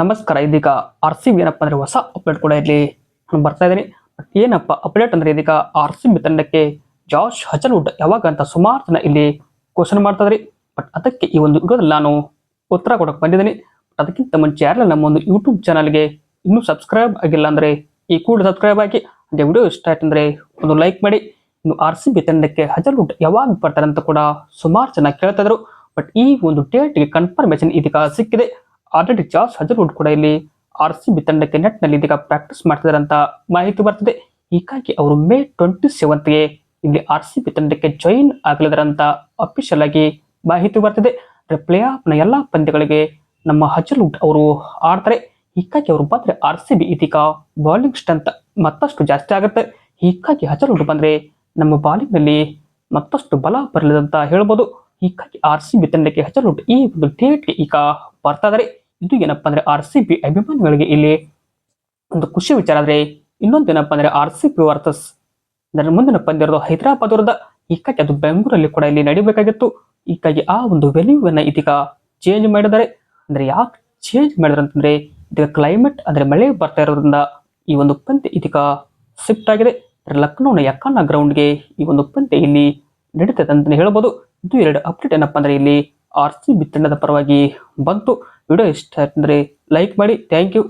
ನಮಸ್ಕಾರ, ಇದೀಗ R C B ಏನಪ್ಪ ಅಂದರೆ ಹೊಸ ಅಪ್ಡೇಟ್ ಕೂಡ ಇರಲಿ ನಾನು ಬರ್ತಾ ಇದ್ದೀನಿ. ಏನಪ್ಪ ಅಪ್ಡೇಟ್ ಅಂದರೆ ಇದೀಗ ಆರ್ ಸಿ ಬಿ ತಂಡಕ್ಕೆ ಜಾಶ್ ಹಚಲ್ವುಡ್ ಯಾವಾಗ ಅಂತ ಸುಮಾರು ಜನ ಇಲ್ಲಿ ಕ್ವಶನ್ ಮಾಡ್ತಾ ಇದ್ರಿ. ಬಟ್ ಅದಕ್ಕೆ ಈ ಒಂದು ವಿಡಿಯೋದಲ್ಲಿ ನಾನು ಉತ್ತರ ಕೊಡೋಕೆ ಬಂದಿದ್ದೀನಿ. ಬಟ್ ಅದಕ್ಕಿಂತ ಮುಂಚೆ ಯಾರಲ್ಲ ನಮ್ಮ ಒಂದು ಯೂಟ್ಯೂಬ್ ಚಾನಲ್ಗೆ ಇನ್ನೂ ಸಬ್ಸ್ಕ್ರೈಬ್ ಆಗಿಲ್ಲ ಅಂದರೆ ಈ ಕೂಡ ಸಬ್ಸ್ಕ್ರೈಬ್ ಆಗಿ, ಹಾಗೆ ವಿಡಿಯೋ ಇಷ್ಟ ಆಯ್ತು ಅಂದರೆ ಒಂದು ಲೈಕ್ ಮಾಡಿ. ಇನ್ನು ಆರ್ ಸಿ ಬಿ ತಂಡಕ್ಕೆ ಹಜಲ್ವುಡ್ ಯಾವಾಗ ಬರ್ತಾರೆ ಅಂತ ಕೂಡ ಸುಮಾರು ಜನ ಕೇಳ್ತಾ ಇದ್ರು. ಬಟ್ ಈ ಒಂದು ಡೇಟ್ಗೆ ಕನ್ಫರ್ಮೇಶನ್ ಇದೀಗ ಸಿಕ್ಕಿದೆ. ಆಲ್ರೆಡಿ ಜಾಸ್ ಹಜರ್ವುಡ್ ಕೂಡ ಇಲ್ಲಿ ಆರ್ ಸಿ ಬಿ ತಂಡಕ್ಕೆ ನೆಟ್ನಲ್ಲಿ ಇದೀಗ ಪ್ರಾಕ್ಟೀಸ್ ಮಾಡ್ತಿದ್ದಾರೆ ಅಂತ ಮಾಹಿತಿ ಬರ್ತಿದೆ. ಹೀಗಾಗಿ ಅವರು ಮೇ ಟ್ವೆಂಟಿ ಸೆವೆಂತ್ಗೆ ಇಲ್ಲಿ ಆರ್ ಸಿ ಬಿ ತಂಡಕ್ಕೆ ಜಾಯಿನ್ ಆಗಲಿದ್ದಾರೆ ಅಂತ ಅಫಿಷಿಯಲ್ ಆಗಿ ಮಾಹಿತಿ ಬರ್ತಿದೆ. ಪ್ಲೇ ಆಫ್ನ ಎಲ್ಲಾ ಪಂದ್ಯಗಳಿಗೆ ನಮ್ಮ ಹಜಲ್ವುಡ್ ಅವರು ಆಡ್ತಾರೆ. ಹೀಗಾಗಿ ಅವರು ಬಂದರೆ ಆರ್ ಸಿ ಬಿ ಇದೀಗ ಬೌಲಿಂಗ್ ಸ್ಟ್ರೆಂತ್ ಮತ್ತಷ್ಟು ಜಾಸ್ತಿ ಆಗುತ್ತೆ. ಹೀಗಾಗಿ ಹಜರ್ವುಡ್ ಬಂದ್ರೆ ನಮ್ಮ ಬಾಲಿಂಗ್ನಲ್ಲಿ ಮತ್ತಷ್ಟು ಬಲ ಬರಲಿದೆ ಅಂತ ಹೇಳ್ಬೋದು. ಹೀಗಾಗಿ ಆರ್ ಸಿ ಬಿ ತಂಡಕ್ಕೆ ಹಜರ್ವುಡ್ ಈ ಒಂದು ಡೇಟ್ಗೆ ಈಗ ಬರ್ತಾ ಇದಾರೆ. ಇದು ಏನಪ್ಪಾ ಅಂದ್ರೆ ಆರ್ ಸಿ ಬಿ ಅಭಿಮಾನಿಗಳಿಗೆ ಇಲ್ಲಿ ಒಂದು ಖುಷಿ ವಿಚಾರ ಆದ್ರೆ ಇನ್ನೊಂದು ಏನಪ್ಪಾ ಅಂದ್ರೆ ಆರ್ ಸಿ ಪಿ ವರ್ಸಸ್ ಅದರ ಮುಂದಿನ ಪಂದ್ಯ ಇರೋದು ಹೈದರಾಬಾದ್ ವಿರುದ್ಧ ಈಕಾಗಿ ಅದು ಬೆಂಗಳೂರಲ್ಲಿ ಕೂಡ ಇಲ್ಲಿ ನಡಿಬೇಕಾಗಿತ್ತು. ಈಕಾಗಿ ಆ ಒಂದು ವೆಲ್ಯೂವನ್ನ ಇದೀಗ ಚೇಂಜ್ ಮಾಡಿದ್ದಾರೆ. ಅಂದ್ರೆ ಯಾಕೆ ಚೇಂಜ್ ಮಾಡಿದ್ರು ಅಂತಂದ್ರೆ ಇದೀಗ ಕ್ಲೈಮೇಟ್ ಅಂದ್ರೆ ಮಳೆ ಬರ್ತಾ ಇರೋದ್ರಿಂದ ಈ ಒಂದು ಪಂದ್ಯ ಇದೀಗ ಶಿಫ್ಟ್ ಆಗಿದೆ. ಲಕ್ನೋನ ಯಕಾನ ಗ್ರೌಂಡ್ಗೆ ಈ ಒಂದು ಪಂದ್ಯ ಇಲ್ಲಿ ನಡೀತದೆ ಅಂತ ಹೇಳ್ಬೋದು. ಇದು ಎರಡು ಅಪ್ಡೇಟ್ ಏನಪ್ಪಾ ಅಂದ್ರೆ ಇಲ್ಲಿ ಆರ್ ಸಿ ಬಿ ತಂಡದ ಪರವಾಗಿ ಬಂತು. ವಿಡಿಯೋ ಇಷ್ಟ ಅಂದರೆ ಲೈಕ್ ಮಾಡಿ ಥ್ಯಾಂಕ್ ಯು